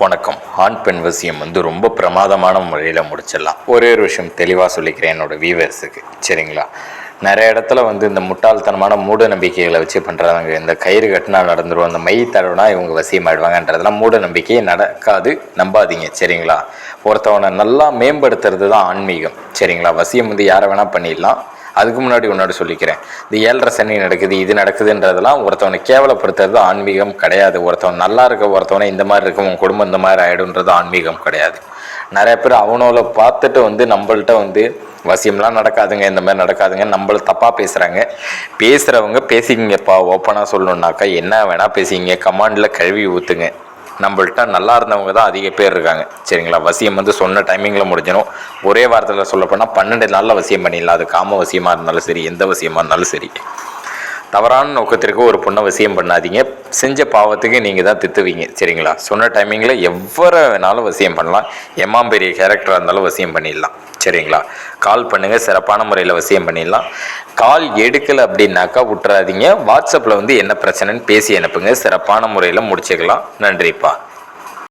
வணக்கம். ஆண் பெண் வசியம் வந்து ரொம்ப பிரமாதமான முறையில் முடிச்சிடலாம். ஒரே ஒரு விஷயம் தெளிவாக சொல்லிக்கிறேன் என்னோட வியூவர்ஸுக்கு சரிங்களா? நிறைய இடத்துல வந்து இந்த முட்டாள்தனமான மூட நம்பிக்கைகளை வச்சு பண்ணுறாங்க இந்த கயிறு கட்டினா நடந்துரும். அந்த மை தடவுனா இவங்க வசியமாயிடுவாங்கன்றதெல்லாம் மூட நம்பிக்கையை நடக்காது. நம்பாதீங்க. சரிங்களா? ஒருத்தவனை நல்லா மேம்படுத்துறது தான் ஆன்மீகம். சரிங்களா? வசியம் வந்து யாரை வேணால் பண்ணிடலாம். அதுக்கு முன்னாடி உன்னோட சொல்லிக்கிறேன். இந்த ஏழரை சனி நடக்குது இது நடக்குதுன்றதெல்லாம் ஒருத்தவனை கேவலப்படுத்துறது ஆன்மீகம் கிடையாது. ஒருத்தவன் நல்லா இருக்க ஒருத்தவனை இந்த மாதிரி இருக்க உன் குடும்பம் இந்த மாதிரி ஆயிடுன்றது ஆன்மீகம் கிடையாது. நிறைய பேர் அவனோட பார்த்துட்டு வந்து நம்மள்ட்ட வந்து வசியம்லாம் நடக்காதுங்க இந்த மாதிரி நடக்காதுங்க நம்மள தப்பாக பேசுகிறாங்க பேசுகிறவங்க பேசிக்கிங்கப்பா ஓப்பனாக சொல்லணுன்னாக்கா என்ன வேணால் பேசிங்க கமாண்டில் கழுவி ஊற்றுங்க நம்மள்ட்ட நல்லா இருந்தவங்க தான் அதிக பேர் இருக்காங்க. சரிங்களா? வசியம் வந்து சொன்ன டைமிங்கில் முடிஞ்சிடும். ஒரே வாரத்தில் சொல்லப்போனால் பன்னெண்டு நாளில் வசியம் பண்ணிடலாம். அது காம வசியமாக இருந்தாலும் சரி எந்த வசியமாக இருந்தாலும் சரி. தவறான நோக்கத்திற்கு ஒரு பொண்ணை வசியம் பண்ணாதீங்க. செஞ்ச பாவத்துக்கு நீங்கள் தான் தித்துவீங்க சரிங்களா? சொன்ன டைமிங்கில் எவ்வளோ வேணாலும் வசியம் பண்ணலாம். எம்மாம் பெரிய கேரக்டராக இருந்தாலும் வசியம் பண்ணிடலாம் சரிங்களா? கால் பண்ணுங்கள் சிறப்பான முறையில் வசியம் பண்ணிடலாம். கால் எடுக்கலை அப்படின்னாக்கா விட்டுறாதீங்க. வாட்ஸ்அப்பில் வந்து என்ன பிரச்சனைன்னு பேசி அனுப்புங்க. சிறப்பான முறையில் முடிச்சுக்கலாம். நன்றிப்பா.